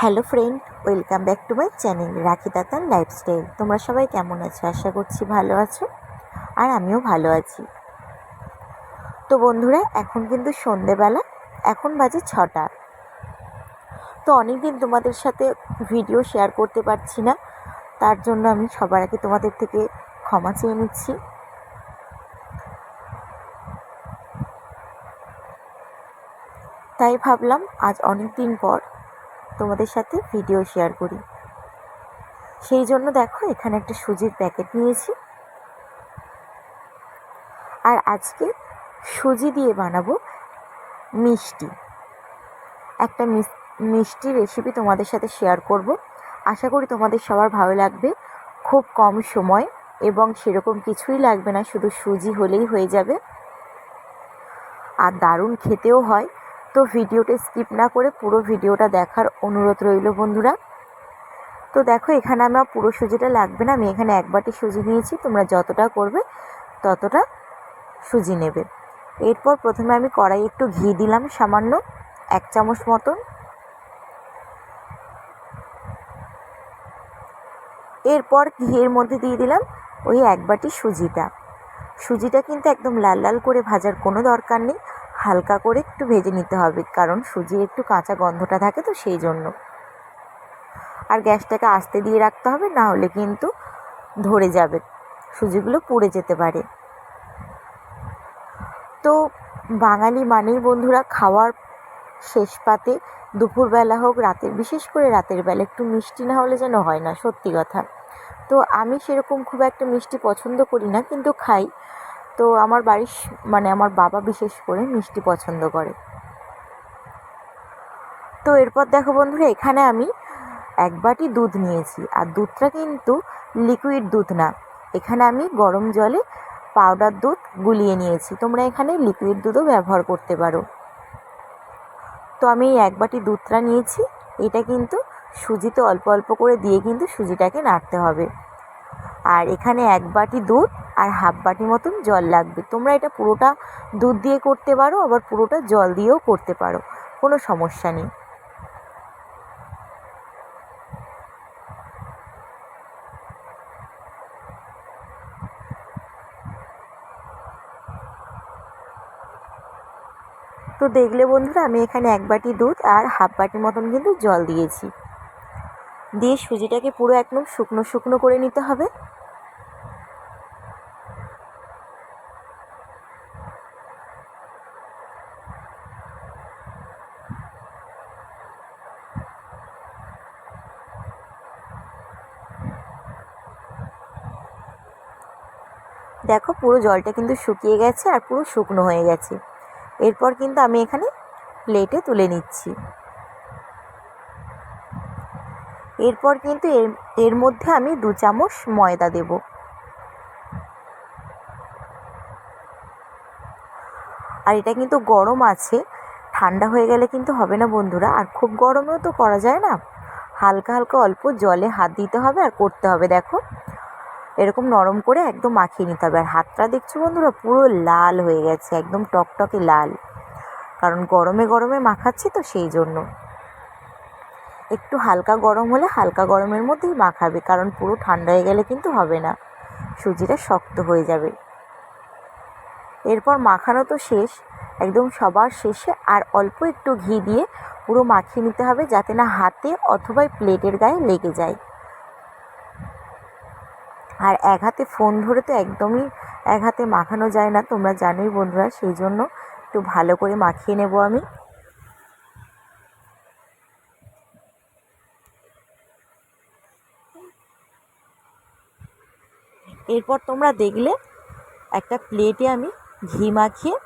Hello friend, welcome back to my channel Rakhi Datar lifestyle. তোমরা সবাই কেমন আছো? আশা করছি ভালো আছো আর আমিও ভালো আছি। তো বন্ধুরা, এখন কিন্তু সন্ধেবেলা, এখন বাজে ছটা। তো অনেক দিন তোমাদের সাথে ভিডিও শেয়ার করতে পারছি না, তার জন্য আমি সবার আগে তোমাদের থেকে ক্ষমা চেয়ে নিচ্ছি। তাই ভাবলাম, আজ অনেক দিন পর তোমাদের সাথে ভিডিও শেয়ার করি। সেই জন্য দেখো, এখানে একটা সুজির প্যাকেট নিয়েছি। আর আজকে সুজি দিয়ে বানাবো মিষ্টি। একটা মিষ্টি রেসিপি তোমাদের সাথে শেয়ার করব। আশা করি তোমাদের সবার ভালো লাগবে। খুব কম সময় এবং সেরকম কিছুই লাগবে না, শুধু সুজি হলেই হয়ে যাবে। আর দারুণ খেতেও হয়। তো ভিডিওটা স্কিপ না করে পুরো ভিডিওটা দেখার অনুরোধ রইল বন্ধুরা। তো দেখো, এখানে আমার পুরো সুজিটা লাগবে না, আমি এখানে এক বাটি সুজি নিয়েছি, তোমরা যতটা করবে ততটা সুজি নেবে। এরপর প্রথমে আমি কড়াই একটু ঘি দিলাম সামান্য, এক চামচ মতন। এরপর ঘিয়ের মধ্যে দিয়ে দিলাম ওই এক বাটি সুজিটা। সুজিটা কিন্তু একদম লাল লাল করে ভাজার কোনো দরকার নেই হালকা করে একটু ভেজে নিতে হবে, কারণ সুজির একটু কাঁচা গন্ধটা থাকে তো সেই জন্য। আর গ্যাসটাকে আস্তে দিয়ে রাখতে হবে, না হলে কিন্তু ধরে যাবে, সুজিগুলো পুড়ে যেতে পারে। তো বাঙালি মানেই বন্ধুরা খাওয়ার শেষ পাতে দুপুরবেলা হোক, রাতের, বিশেষ করে রাতের বেলা একটু মিষ্টি না হলে যেন হয় না, সত্যি কথা। তো আমি সেরকম খুব একটা মিষ্টি পছন্দ করি না, কিন্তু খাই। তো আমার বাড়ির মানে আমার বাবা বিশেষ করে মিষ্টি পছন্দ করে। তো এরপর দেখো বন্ধুরা, এখানে আমি এক বাটি দুধ নিয়েছি। আর দুধটা কিন্তু লিকুইড দুধ না। এখানে আমি গরম জলে পাউডার দুধ গুলিয়ে নিয়েছি। তোমরা এখানে লিকুইড দুধও ব্যবহার করতে পারো। তো আমি এক বাটি দুধটা নিয়েছি। এটা কিন্তু সুজিতে অল্প অল্প করে দিয়ে কিন্তু সুজিটাকে নাড়তে হবে। আর এখানে এক বাটি দুধ আর হাফ বাটি মতন জল লাগবে। তোমরা এটা পুরোটা দুধ দিয়ে করতে পারো, আবার পুরোটা জল দিয়েও করতে পারো। কোনো সমস্যা নেই। তো দেখলে বন্ধুরা, আমি এখানে এক বাটি দুধ আর হাফ বাটির মতন কিন্তু জল দিয়েছি। দিয়ে সুজিটাকে পুরো একদম শুকনো শুকনো করে নিতে হবে। দেখো পুরো জলটা কিন্তু শুকিয়ে গেছে আর পুরো শুকনো হয়ে গেছে। এরপর কিন্তু আমি এখানে প্লেটে তুলে নিচ্ছি। এরপর কিন্তু এর এর মধ্যে আমি দু চামচ ময়দা দেব। আর এটা কিন্তু গরম আছে, ঠান্ডা হয়ে গেলে কিন্তু হবে না বন্ধুরা, আর খুব গরমেও তো করা যায় না। হালকা হালকা অল্প জলে হাত দিতে হবে আর করতে হবে, দেখো। এরকম নরম করে একদম মাখিয়ে নিতে হবে। আর হাতটা দেখছ বন্ধুরা, পুরো লাল হয়ে গেছে, একদম টকটকে লাল। কারণ গরমে গরমে মাখাচ্ছি তো সেই জন্য। একটু হালকা গরম হলে হালকা গরমের মধ্যেই মাখাবে কারণ পুরো ঠান্ডা হয়ে গেলে কিন্তু হবে না। সুজিটা শক্ত হয়ে যাবে। এরপর মাখানো তো শেষ, একদম সবার শেষে আর অল্প একটু ঘি দিয়ে পুরো মাখিয়ে নিতে হবে যাতে না হাতে অথবা প্লেটের গায়ে লেগে যায়। আর এক হাতে ফোন ধরে তো একদমই এক হাতে মাখানো যায় না, তোমরা জানোই বন্ধুরা, সেই জন্য একটু ভালো করে মাখিয়ে নেব আমি। এরপর তোমরা দেখলে একটা প্লেটে আমি ঘি মাখিয়ে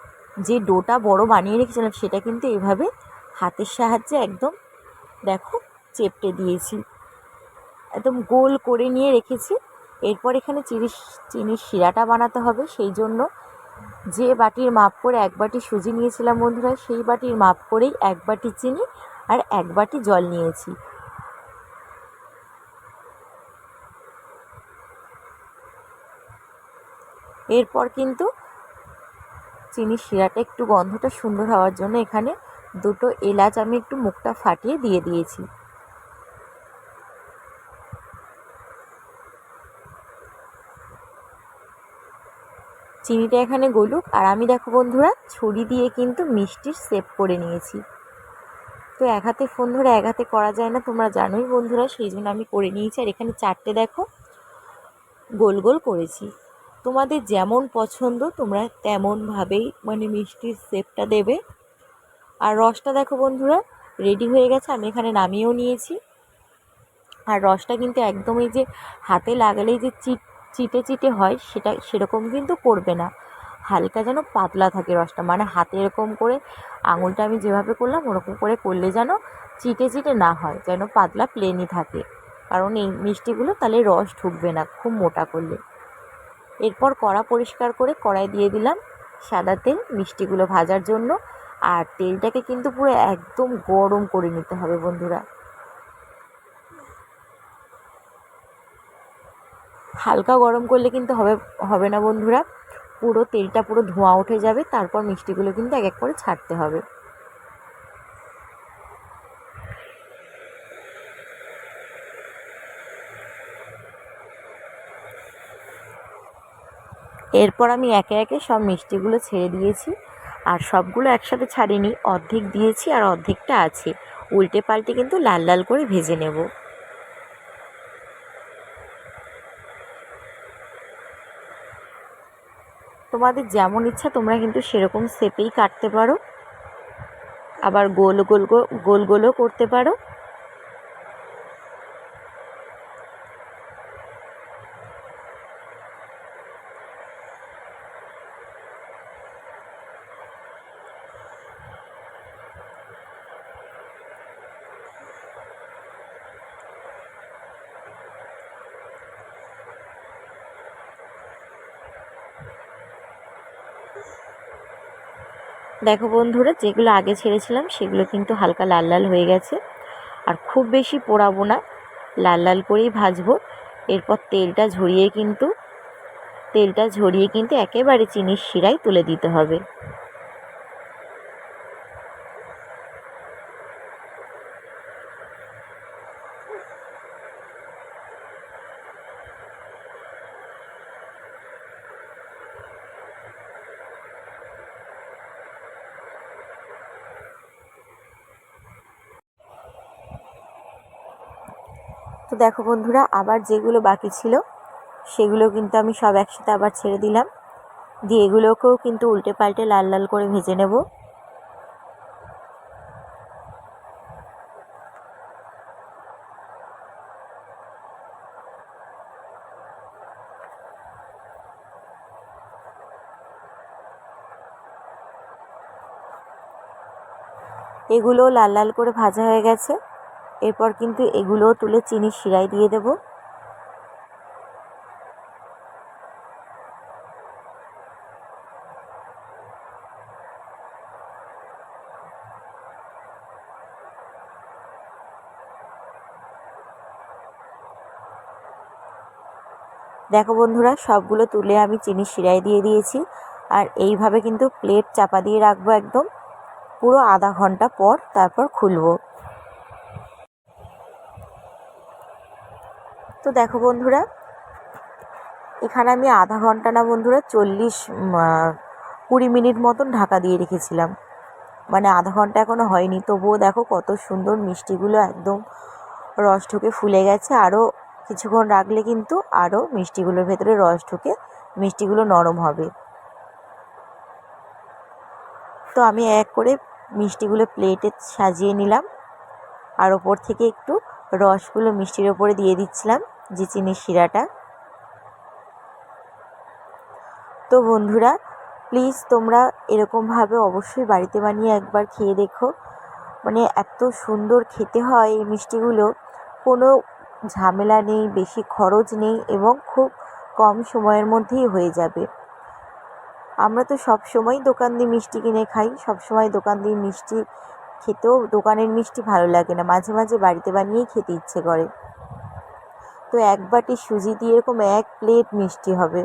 যে ডোটা বড় বানিয়ে রেখেছিলাম, সেটা কিন্তু এভাবে হাতের সাহায্যে একদম দেখো চেপটে দিয়েছি। একদম গোল করে নিয়ে রেখেছি। এরপর এখানে চিনি চিনির শিরাটা বানাতে হবে। সেই জন্য যে বাটির মাপ করে এক বাটি সুজি নিয়েছিলাম বন্ধুরা, সেই বাটির মাপ করেই এক বাটি চিনি আর এক বাটি জল নিয়েছি। এরপর কিন্তু চিনির শিরাটা একটু গন্ধটা সুন্দর হওয়ার জন্য এখানে দুটো এলাচ আমি একটু মুখটা ফাটিয়ে দিয়ে দিয়েছি। চিনিটা এখানে গলুক। আর আমি দেখো বন্ধুরা, ছুরি দিয়ে কিন্তু মিষ্টির সেভ করে নিয়েছি। তো এক হাতে ফোন ধরে এক হাতে করা যায় না, তোমরা জানোই বন্ধুরা, সেই জন্য আমি করে নিয়েছি। আর এখানে চারটে দেখো গোল গোল করেছি। তোমাদের যেমন পছন্দ, তোমরা তেমনভাবেই মানে মিষ্টির শেপটা দেবে। আর রসটা দেখো বন্ধুরা রেডি হয়ে গেছে, আমি এখানে নামিয়েও নিয়েছি। আর রসটা কিন্তু একদমই যে হাতে লাগালেই যে চিট, চিটে চিটে হয়, সেটা সেরকম কিন্তু করবে না। হালকা যেন পাতলা থাকে রসটা মানে হাতে এরকম করে আঙুলটা আমি যেভাবে করলাম, ওরকম করে করলে যেন চিটে চিটে না হয়, যেন পাতলা প্লেনই থাকে। কারণ এই মিষ্টিগুলো তাহলে রস ঢুকবে না, খুব মোটা করলে। এরপর কড়া পরিষ্কার করে কড়াই দিয়ে দিলাম সাদা তেল, মিষ্টিগুলো ভাজার জন্য। আর তেলটাকে কিন্তু পুরো একদম গরম করে নিতে হবে বন্ধুরা। হালকা গরম করলে কিন্তু হবে হবে না বন্ধুরা। পুরো তেলটা পুরো ধোঁয়া উঠে যাবে, তারপর মিষ্টিগুলো কিন্তু এক এক করে ছাড়তে হবে। এরপর আমি একে একে সব মিষ্টিগুলো ছেড়ে দিয়েছি আর সবগুলো একসাথে ছাড়িনি, অর্ধেক দিয়েছি আর অর্ধেকটা আছে। উল্টে পাল্টে কিন্তু লাল লাল করে ভেজে নেব। তোমাদের যেমন ইচ্ছা তোমরা কিন্তু সেরকম শেপেই কাটতে পারো। আবার গোল গোল গোল গোলও করতে পারো। দেখো বন্ধুরা, যেগুলো আগে ছেড়েছিলাম, সেগুলো কিন্তু হালকা লাল লাল হয়ে গেছে। আর খুব বেশি পোড়াবো না, লাল লাল করেই ভাজবো। এরপর তেলটা ঝরিয়ে কিন্তু, তেলটা ঝরিয়ে কিন্তু একেবারে চিনির শিরায় তুলে দিতে হবে। তো দেখো বন্ধুরা, আবার যেগুলো বাকি ছিল, সেগুলো কিন্তু আমি সব একসাথে আবার ছেড়ে দিলাম। দিয়ে এগুলোকেও কিন্তু উল্টে পাল্টে লাল লাল করে ভেজে নেব। এগুলো লাল লাল করে ভাজা হয়ে গেছে। এরপর কিন্তু এগুলোও তুলে চিনির শিরায় দিয়ে দেব। দেখো বন্ধুরা, সবগুলো তুলে আমি চিনি শিরায় দিয়ে দিয়েছি। আর এইভাবে কিন্তু প্লেট চাপা দিয়ে রাখব একদম। পুরো আধা ঘণ্টা পর তারপর খুলবো। তো দেখো বন্ধুরা, এখানে আমি আধা ঘণ্টা না বন্ধুরা চল্লিশ কুড়ি মিনিট মতন ঢাকা দিয়ে রেখেছিলাম। মানে আধা ঘণ্টা এখনও হয়নি, তবুও দেখো কত সুন্দর মিষ্টিগুলো একদম রস ঢুকে ফুলে গেছে। আরও কিছুক্ষণ রাখলে কিন্তু আরও মিষ্টিগুলোর ভেতরে রস ঢুকে, মিষ্টিগুলো নরম হবে। তো আমি এক করে মিষ্টিগুলো প্লেটে সাজিয়ে নিলাম। আর ওপর থেকে একটু রসগুলো মিষ্টির ওপরে দিয়ে দিচ্ছিলাম। যে চিনির শিরাটা। তো বন্ধুরা প্লিজ তোমরা এরকমভাবে অবশ্যই বাড়িতে বানিয়ে একবার খেয়ে দেখো। মানে এত সুন্দর খেতে হয় এই মিষ্টিগুলো। কোনো ঝামেলা নেই, বেশি খরচ নেই এবং খুব কম সময়ের মধ্যেই হয়ে যাবে। আমরা তো সব সময় দোকান দিয়ে মিষ্টি কিনে খাই সব সময় দোকান দিয়ে মিষ্টি খেতেও দোকানের মিষ্টি ভালো লাগে না। মাঝে মাঝে বাড়িতে বানিয়েই খেতে ইচ্ছে করে। তো এক বাটি সুজি দিয়ে এরকম এক প্লেট মিষ্টি হবে।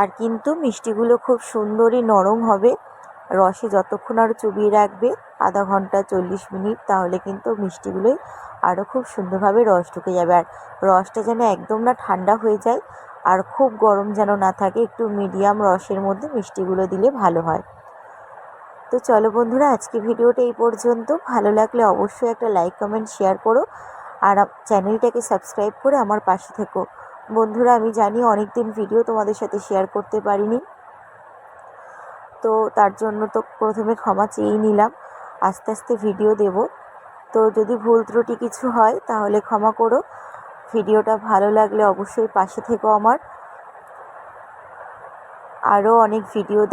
আর কিন্তু মিষ্টিগুলো খুব সুন্দরই নরম হবে। রসে যতক্ষণ আরও চুবিয়ে রাখবে, আধা ঘণ্টা চল্লিশ মিনিট, তাহলে কিন্তু মিষ্টিগুলোই আরও খুব সুন্দরভাবে রস ঢুকে যাবে। আর রসটা যেন একদম না ঠান্ডা হয়ে যায়, আর খুব গরম যেন না থাকে, একটু মিডিয়াম রসের মধ্যে মিষ্টিগুলো দিলে ভালো হয়। তো চলো বন্ধুরা, আজকে ভিডিওটা এই পর্যন্ত। ভালো লাগলে অবশ্যই একটা লাইক কমেন্ট শেয়ার করো আর চ্যানেলটাকে সাবস্ক্রাইব করে আমার পাশে থেকো। বন্ধুরা, আমি জানি অনেক দিন ভিডিও তোমাদের সাথে শেয়ার করতে পারিনি। তো তার জন্য তো প্রথমে ক্ষমা চেয়েই নিলাম। আস্তে আস্তে ভিডিও দেব। তো যদি ভুল ত্রুটি কিছু হয়, তাহলে ক্ষমা করো। ভিডিওটা ভালো লাগলে অবশ্যই পাশে থেকো আমার। আরও অনেক ভিডিও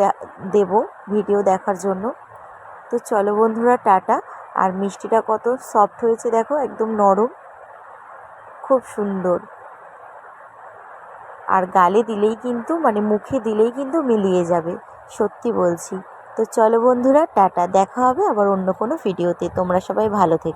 দেব ভিডিও দেখার জন্য। তো চলো বন্ধুরা, টাটা। আর মিষ্টিটা কত সফট হয়েছে দেখো, একদম নরম। খুব সুন্দর। আর গালে দিলেই কিন্তু মানে মুখে দিলেই কিন্তু মিলিয়ে যাবে, সত্যি বলছি। তো চলো বন্ধুরা, টাটা। দেখা হবে আবার অন্য কোনো ভিডিওতে তোমরা সবাই ভালো থেকো।